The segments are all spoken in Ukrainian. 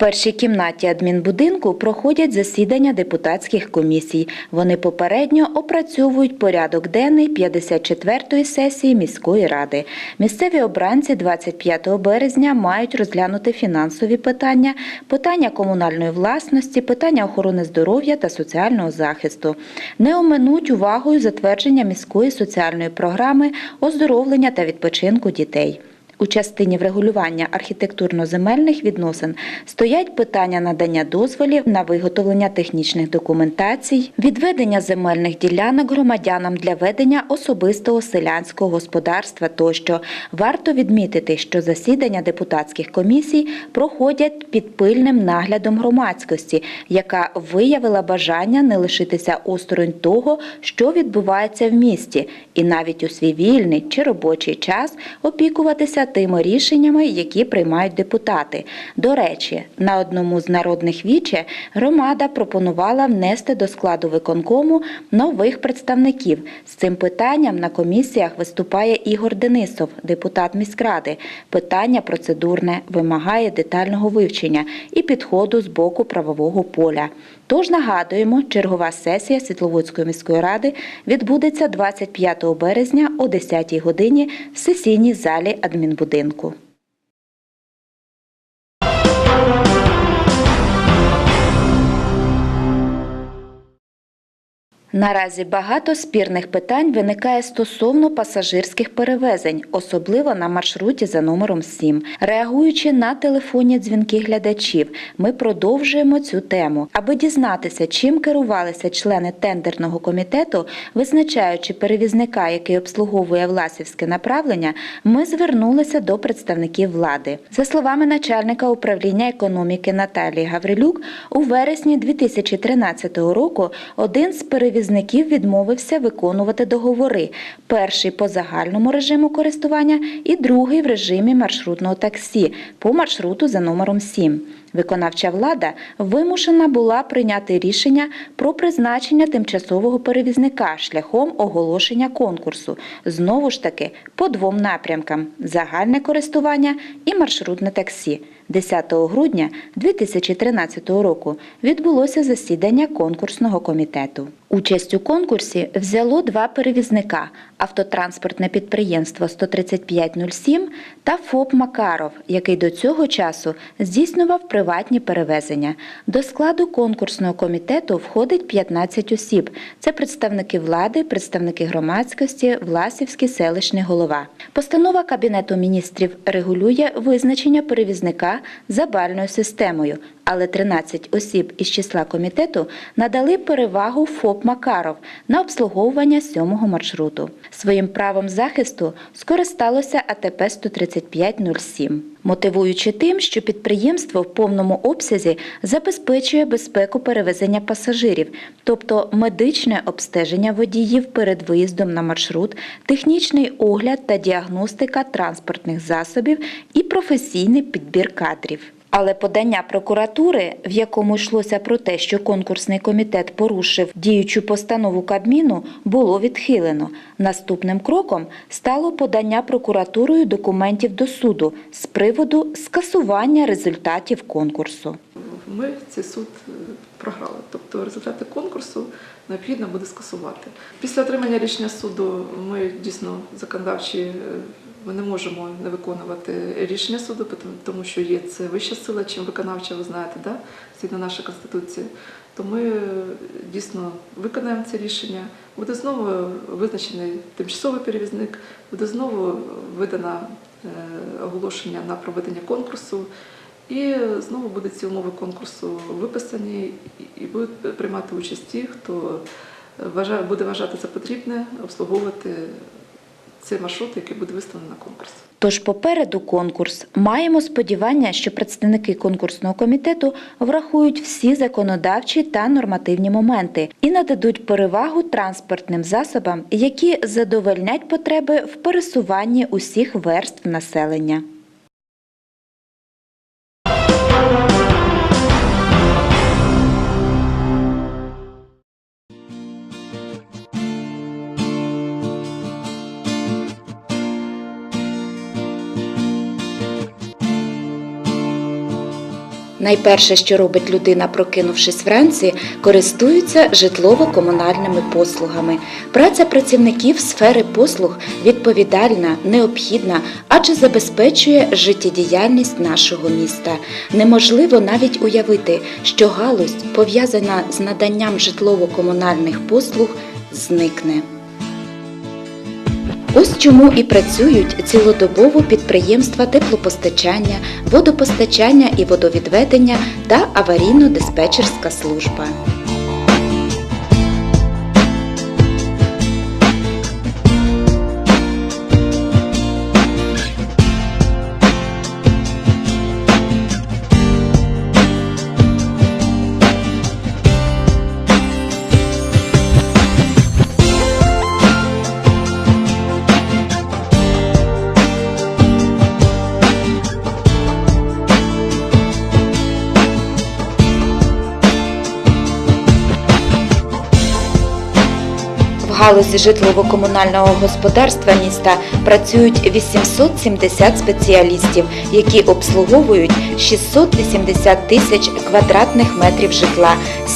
першій кімнаті адмінбудинку проходять засідання депутатських комісій. Вони попередньо опрацьовують порядок денний 54-ї сесії міської ради. Місцеві обранці 25 березня мають розглянути фінансові питання, питання комунальної власності, питання охорони здоров'я та соціального захисту. Не оминуть увагою затвердження міської соціальної програми оздоровлення та відпочинку дітей. У частині врегулювання архітектурно-земельних відносин стоять питання надання дозволів на виготовлення технічних документацій, відведення земельних ділянок громадянам для ведення особистого селянського господарства тощо. Варто відмітити, що засідання депутатських комісій проходять під пильним наглядом громадськості, яка виявила бажання не лишитися осторонь того, що відбувається в місті, і навіть у свій вільний чи робочий час опікуватися тими рішеннями, які приймають депутати. До речі, на одному з народних віче громада пропонувала внести до складу виконкому нових представників. З цим питанням на комісіях виступає Ігор Денисов, депутат міськради. Питання процедурне вимагає детального вивчення і підходу з боку правового поля. Тож нагадуємо, чергова сесія Світловодської міської ради відбудеться 25 березня о 10 годині в сесійній залі адмінбудинку. Наразі багато спірних питань виникає стосовно пасажирських перевезень, особливо на маршруті за номером 7. Реагуючи на телефонні дзвінки глядачів, ми продовжуємо цю тему. Аби дізнатися, чим керувалися члени тендерного комітету, визначаючи перевізника, який обслуговує Власівське направлення, ми звернулися до представників влади. За словами начальника управління економіки Наталії Гаврилюк, у вересні 2013 року один з перевізників відмовився виконувати договори: перший по загальному режиму користування і другий в режимі маршрутного таксі по маршруту за номером 7. Виконавча влада вимушена була прийняти рішення про призначення тимчасового перевізника шляхом оголошення конкурсу. Знову ж таки, по двом напрямкам: загальне користування і маршрутне таксі. 10 грудня 2013 року відбулося засідання конкурсного комітету. Участь у конкурсі взяло два перевізника: автотранспортне підприємство 13507 та ФОП Макаров, який до цього часу здійснював приватні перевезення. До складу конкурсного комітету входить 15 осіб. Це представники влади, представники громадськості, Власівський селищний голова. Постанова Кабінету міністрів регулює визначення перевізника за бальною системою, але 13 осіб із числа комітету надали перевагу ФОП Макаров на обслуговування сьомого маршруту. Своїм правом захисту скористалося АТП 13507, мотивуючи тим, що підприємство в повному обсязі забезпечує безпеку перевезення пасажирів, тобто медичне обстеження водіїв перед виїздом на маршрут, технічний огляд та діагностика транспортних засобів і професійний підбір кадрів. Але подання прокуратури, в якому йшлося про те, що конкурсний комітет порушив діючу постанову Кабміну, було відхилено. Наступним кроком стало подання прокуратурою документів до суду з приводу скасування результатів конкурсу. Ми цей суд е, програли. Тобто результати конкурсу необхідно буде скасувати. Після отримання рішення суду ми дійсно законодавчі. Е, Ми не можемо не виконувати рішення суду, тому- що є це вища сила, чим виконавча, ви знаєте, да? згідно нашої конституції. То ми е, дійсно виконаємо це рішення. Буде знову визначений тимчасовий перевізник, буде знову видано е, оголошення на проведення конкурсу. І знову будуть ці умови конкурсу виписані, і- будуть приймати участь ті, хто вважає, буде вважати за потрібне обслуговувати цей маршрут, який буде виставлений на конкурс. Тож попереду конкурс. Маємо сподівання, що представники конкурсного комітету врахують всі законодавчі та нормативні моменти і нададуть перевагу транспортним засобам, які задовольнять потреби в пересуванні усіх верств населення. Найперше, що робить людина, прокинувшись вранці, користуються житлово-комунальними послугами. Праця працівників сфери послуг відповідальна, необхідна, адже забезпечує життєдіяльність нашого міста. Неможливо навіть уявити, що галузь, пов'язана з наданням житлово-комунальних послуг, зникне. Ось чому і працюють цілодобово підприємства теплопостачання, водопостачання і водовідведення та аварійно-диспетчерська служба. Галузі житлово-комунального господарства міста працюють 870 спеціалістів, які обслуговують 680 тисяч квадратних метрів житла,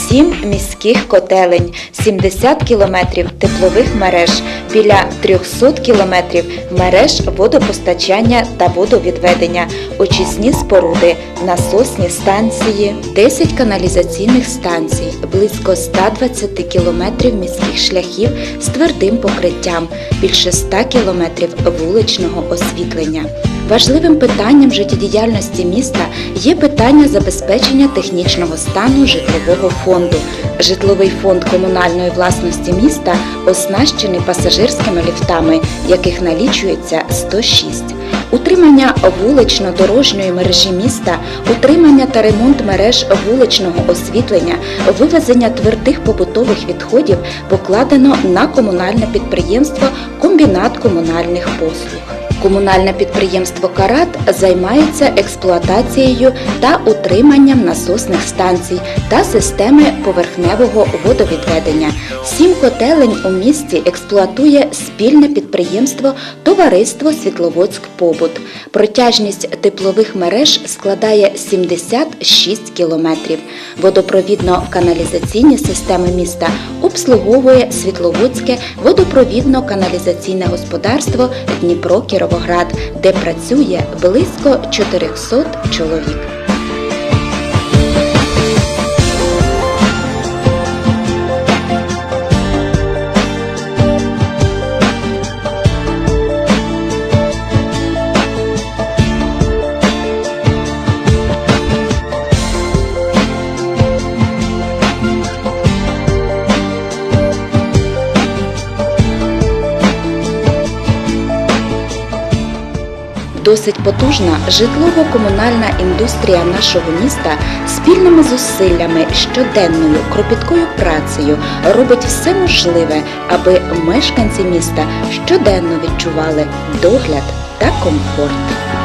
7 міських котелень, 70 кілометрів теплових мереж, біля 300 кілометрів мереж водопостачання та водовідведення, очисні споруди, насосні станції, 10 каналізаційних станцій, близько 120 кілометрів міських шляхів з твердим покриттям, більше 100 кілометрів вуличного освітлення. Важливим питанням життєдіяльності міста є питання забезпечення технічного стану житлового фонду. Житловий фонд комунальної власності міста оснащений пасажирськими ліфтами, яких налічується 106. Утримання вулично-дорожньої мережі міста, утримання та ремонт мереж вуличного освітлення, вивезення твердих побутових відходів покладено на комунальне підприємство Комбінат комунальних послуг. Комунальне підприємство Карат займається експлуатацією та утриманням насосних станцій та системи поверхневого водовідведення. Сім котелень у місті експлуатує спільне підприємство Товариство Світловодськ Побут. Протяжність теплових мереж складає 76 кілометрів. Водопровідно-каналізаційні системи міста обслуговує Світловодське водопровідно-каналізаційне господарство Дніпро Кіровоград, де працює близько 400 чоловік. Досить потужна житлово-комунальна індустрія нашого міста спільними зусиллями, щоденною кропіткою працею робить все можливе, аби мешканці міста щоденно відчували догляд та комфорт. –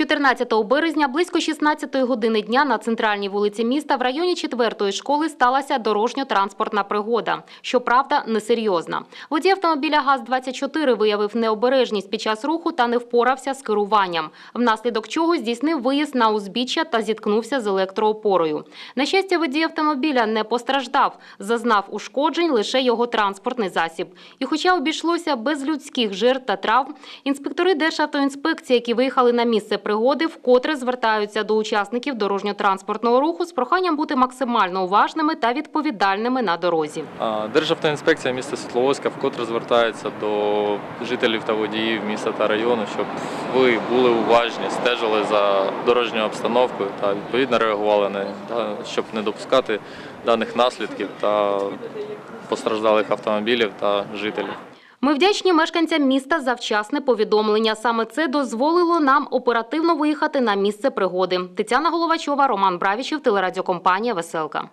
14 березня близько 16 години дня на центральній вулиці міста в районі 4-ї школи сталася дорожньо-транспортна пригода. Щоправда, несерйозна. Водій автомобіля ГАЗ-24 виявив необережність під час руху та не впорався з керуванням, внаслідок чого здійснив виїзд на узбіччя та зіткнувся з електроопорою. На щастя, водій автомобіля не постраждав, зазнав ушкоджень лише його транспортний засіб. І хоча обійшлося без людських жертв та травм, інспектори Державтоінспекції, які виїхали на місце пригоди, вкотре звертаються до учасників дорожньо-транспортного руху з проханням бути максимально уважними та відповідальними на дорозі. Державтоінспекція міста Світловодська вкотре звертається до жителів та водіїв міста та району, щоб ви були уважні, стежили за дорожньою обстановкою та відповідно реагували на щоб не допускати даних наслідків та постраждалих автомобілів та жителів. Ми вдячні мешканцям міста за вчасне повідомлення. Саме це дозволило нам оперативно виїхати на місце пригоди. Тетяна Головачова, Роман Бравічів, телерадіокомпанія Веселка.